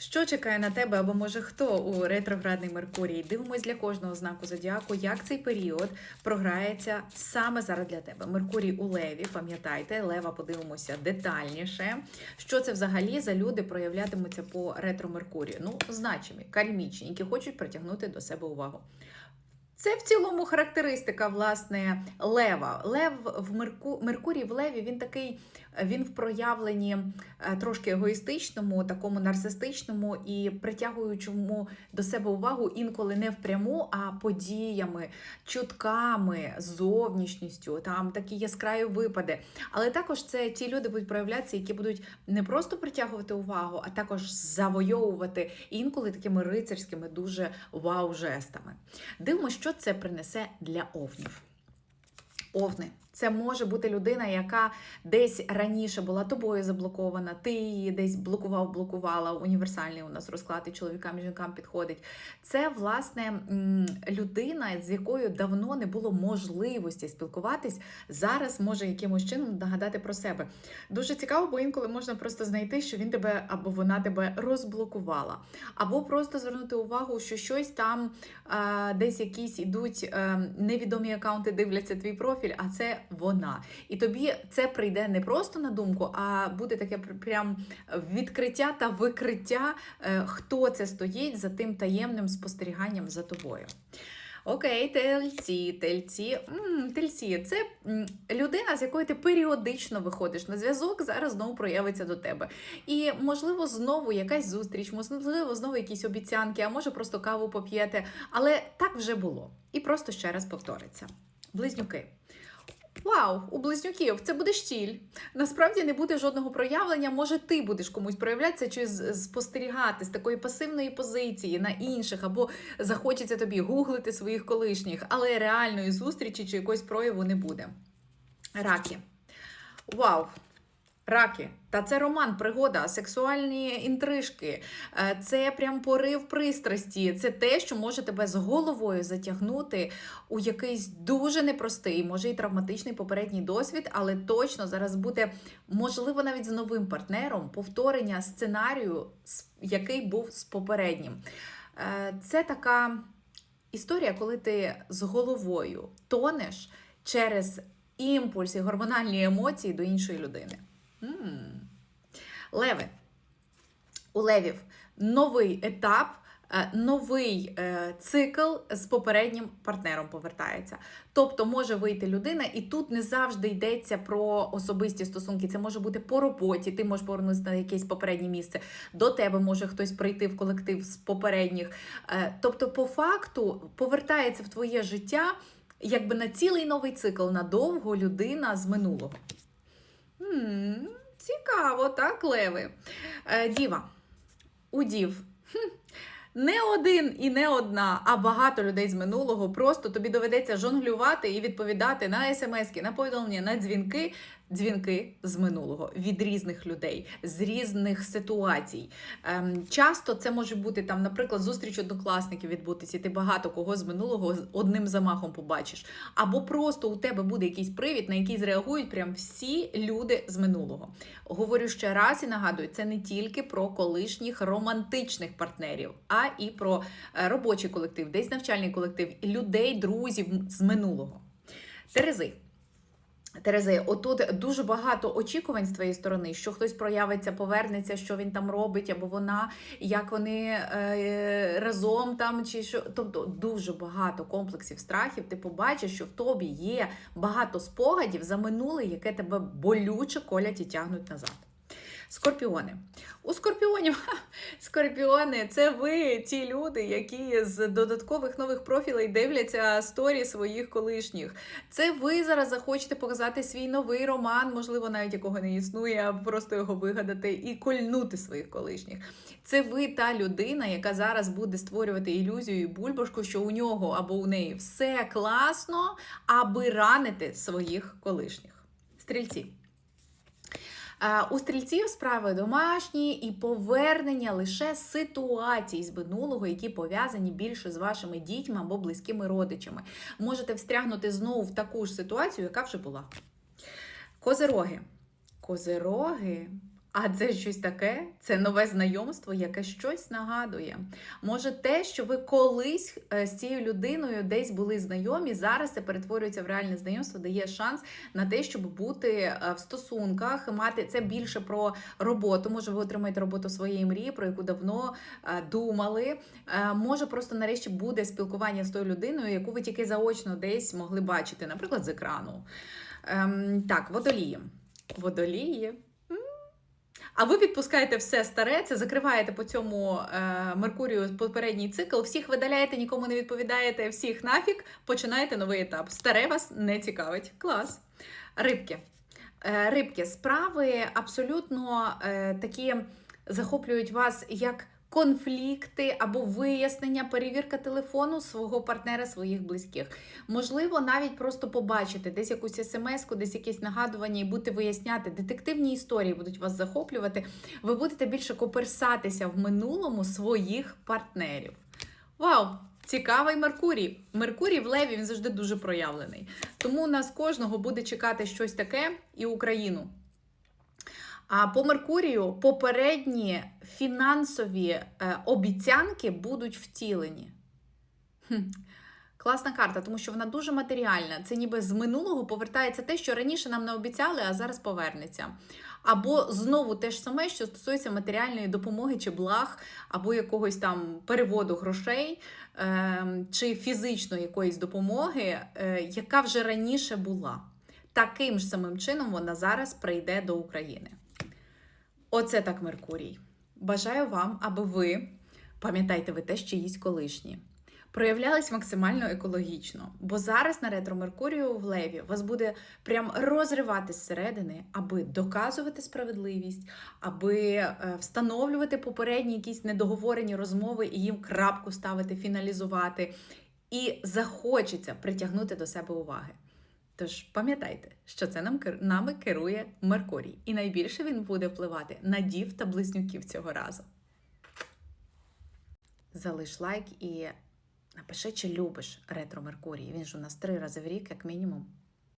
Що чекає на тебе або може хто у ретроградний Меркурій? Дивимось для кожного знаку зодіаку, як цей період програється саме зараз для тебе. Меркурій у Леві, пам'ятайте, Лева подивимося детальніше. Що це взагалі за люди проявлятимуться по ретро Меркурію? Ну, значимі, кальмічні, які хочуть притягнути до себе увагу. Це в цілому характеристика власне лева. Лев в Мерку... Меркурій в Леві він такий, він в проявленні е, трошки егоїстичному, такому нарцистичному і притягуючому до себе увагу інколи не впряму, а подіями, чутками, зовнішністю, там такі яскраві випади. Але також це ті люди будуть проявлятися, які будуть не просто притягувати увагу, а також завойовувати інколи такими рицарськими, дуже вау-жестами. Дивимося, що це принесе для овнів. Овни. Це може бути людина, яка десь раніше була тобою заблокована, ти її десь блокував, блокувала. Універсальний у нас розклад і чоловікам і жінкам підходить. Це, власне, людина, з якою давно не було можливості спілкуватись, зараз може якимось чином нагадати про себе. Дуже цікаво, бо інколи можна просто знайти, що він тебе або вона тебе розблокувала, або просто звернути увагу, що щось там десь якісь ідуть невідомі акаунти, дивляться твій профіль, а це вона. І тобі це прийде не просто на думку, а буде таке прям відкриття та викриття, е, хто це стоїть за тим таємним спостеріганням за тобою. Окей, тельці, тельці. Тельці це людина, з якою ти періодично виходиш на зв'язок, зараз знову проявиться до тебе. І, можливо, знову якась зустріч, можливо, знову якісь обіцянки, а може просто каву поп'єте. Але так вже було. І просто ще раз повториться. Близнюки. Вау, у близнюків це буде щіль. Насправді не буде жодного проявлення. Може, ти будеш комусь проявлятися чи спостерігати з такої пасивної позиції на інших, або захочеться тобі гуглити своїх колишніх, але реальної зустрічі чи якогось прояву не буде. Раки. Вау! Раки, та це роман, пригода, сексуальні інтрижки, Е, це прям порив пристрасті. Це те, що може тебе з головою затягнути у якийсь дуже непростий, може і травматичний попередній досвід, але точно зараз буде можливо навіть з новим партнером повторення сценарію, який був з попереднім. Е, Це така історія, коли ти з головою тонеш через імпульси, гормональні емоції до іншої людини. Леви. У левів новий етап, е, новий е, цикл з попереднім партнером повертається. Тобто може вийти людина, і тут не завжди йдеться про особисті стосунки. Це може бути по роботі, ти можеш повернутися на якесь попереднє місце. До тебе може хтось прийти в колектив з попередніх. Е, Тобто, по факту повертається в твоє життя якби на цілий новий цикл, надовго людина з минулого. Цікаво, так, леви. Е, Діва. У дів. Не один і не одна, а багато людей з минулого. Просто тобі доведеться жонглювати і відповідати на смски, на повідомлення, на дзвінки. Дзвінки з минулого від різних людей, з різних ситуацій. Ем, часто це може бути там, наприклад, зустріч однокласників відбутися, і ти багато кого з минулого одним замахом побачиш. Або просто у тебе буде якийсь привід, на який зреагують прям всі люди з минулого. Говорю ще раз і нагадую, це не тільки про колишніх романтичних партнерів, а і про е, робочий колектив, десь навчальний колектив, людей, друзів з минулого. Терези. Терези, отут дуже багато очікувань з твоєї сторони, що хтось проявиться, повернеться, що він там робить, або вона, як вони е, разом там, чи що. Тобто дуже багато комплексів страхів. Ти побачиш, що в тобі є багато спогадів за минуле, яке тебе болюче колять і тягнуть назад. Скорпіони. У скорпіонів скорпіони це ви, ті люди, які з додаткових нових профілей дивляться сторі своїх колишніх. Це ви зараз захочете показати свій новий роман, можливо, навіть якого не існує, а просто його вигадати і кольнути своїх колишніх. Це ви та людина, яка зараз буде створювати ілюзію і бульбашку, що у нього або у неї все класно, аби ранити своїх колишніх. Стрільці. У стрільців справи домашні і повернення лише ситуацій з минулого, які пов'язані більше з вашими дітьми або близькими родичами. Можете встрягнути знову в таку ж ситуацію, яка вже була. Козироги. Козироги. А це щось таке, це нове знайомство, яке щось нагадує. Може, те, що ви колись е, з цією людиною десь були знайомі, зараз це перетворюється в реальне знайомство, дає шанс на те, щоб бути е, в стосунках, мати це більше про роботу. Може, ви отримаєте роботу своєї мрії, про яку давно е, думали. Може, просто нарешті буде спілкування з тою людиною, яку ви тільки заочно десь могли бачити, наприклад, з екрану. Ем, Так, водолії. Водолії. А ви підпускаєте все старе, це закриваєте по цьому е, Меркурію попередній цикл, всіх видаляєте, нікому не відповідаєте, всіх нафік, починаєте новий етап. Старе вас не цікавить. Клас. Рибки. Е, рибки, справи абсолютно е, такі захоплюють вас як конфлікти або вияснення, перевірка телефону свого партнера, своїх близьких. Можливо, навіть просто побачити десь якусь смс-ку, десь якесь нагадування і будете виясняти. Детективні історії будуть вас захоплювати. Ви будете більше коперсатися в минулому своїх партнерів. Вау! Цікавий Меркурій. Меркурій в Леві він завжди дуже проявлений. Тому нас кожного буде чекати щось таке і Україну. А по Меркурію попередні фінансові е, обіцянки будуть втілені. Хм. Класна карта, тому що вона дуже матеріальна. Це ніби з минулого повертається те, що раніше нам не обіцяли, а зараз повернеться. Або знову те ж саме, що стосується матеріальної допомоги чи благ, або якогось там переводу грошей, е, чи фізичної якоїсь допомоги, е, яка вже раніше була. Таким ж самим чином вона зараз прийде до України. Оце так Меркурій. Бажаю вам, аби ви, пам'ятайте, ви теж чиїсь колишні, проявлялись максимально екологічно. Бо зараз на ретро Меркурію в Леві вас буде прям розривати зсередини, аби доказувати справедливість, аби е, встановлювати попередні якісь недоговорені розмови і їм крапку ставити, фіналізувати. І захочеться притягнути до себе уваги. Тож пам'ятайте, що це нам нами керує Меркурій, і найбільше він буде впливати на дів та близнюків цього разу. Залиш лайк і напиши, чи любиш ретро Меркурій. Він ж у нас три рази в рік, як мінімум.